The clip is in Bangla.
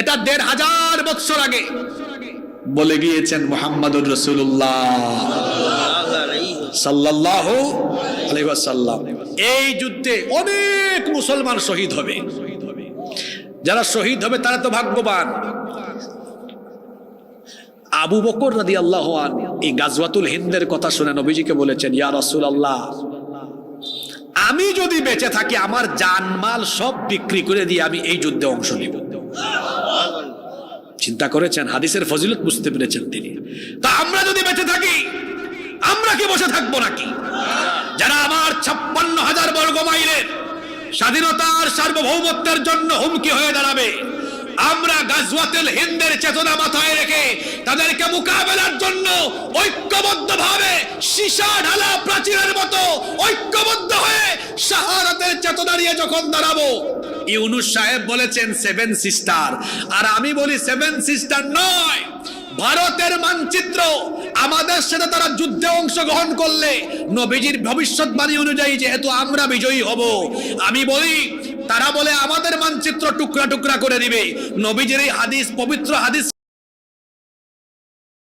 এটা দেড় হাজার বৎসর আগে। বলে গিয়েছেন মোহাম্মদুর রসুল্লাহ সাল্লাহ আলাইসাল্লাম এই যুদ্ধে অনেক মুসলমান শহীদ হবে। যারা শহীদ হবে তারা তো ভাগ্যবান। আবু বকর রাদি আল্লাহ এই গাজওয়াতুল হিন্দের কথা শুনে নবীজিকে বলেছেন, ইয়া রসুল আল্লাহ আমি যদি বেঁচে থাকি, আমার জানমাল সব বিক্রি করে দিয়ে আমি এই যুদ্ধে অংশ নিব। চিন্তা করেছেন, হাদিসের ফজিলত বুঝতে পেরেছেন তিনি। তা আমরা যদি বেঁচে থাকি, আমরা কি বসে থাকব নাকি? যারা আমার ছাপ্পান্ন হাজার বর্গ মাইলের স্বাধীনতার সার্বভৌমত্বের জন্য হুমকি হয়ে দাঁড়াবে, আমরা গাজওয়াতেল হিন্দের চেতনা মাথায় রেখে তাদেরকে মোকাবেলার জন্য ঐক্যবদ্ধ ভাবে সীসা ঢালা প্রাচীরের মতো ঐক্যবদ্ধ হয়ে শাহাদাতের চেতনা নিয়ে যখন দাঁড়াবো ইউনুস সাহেব বলেছেন সেভেন সিস্টার আর আমি বলি সেভেন সিস্টার নয়। ভারতের মানচিত্র, আমাদের সাথে তারা যুদ্ধে অংশগ্রহণ করলে, নবীজির ভবিষ্যৎবাণী অনুযায়ী যেহেতু আমরা বিজয়ী হব। আমি বলি, তারা বলে, আমাদের মানচিত্র টুকরা টুকরা করে দিবে। নবীজির এই হাদিস, পবিত্র হাদিস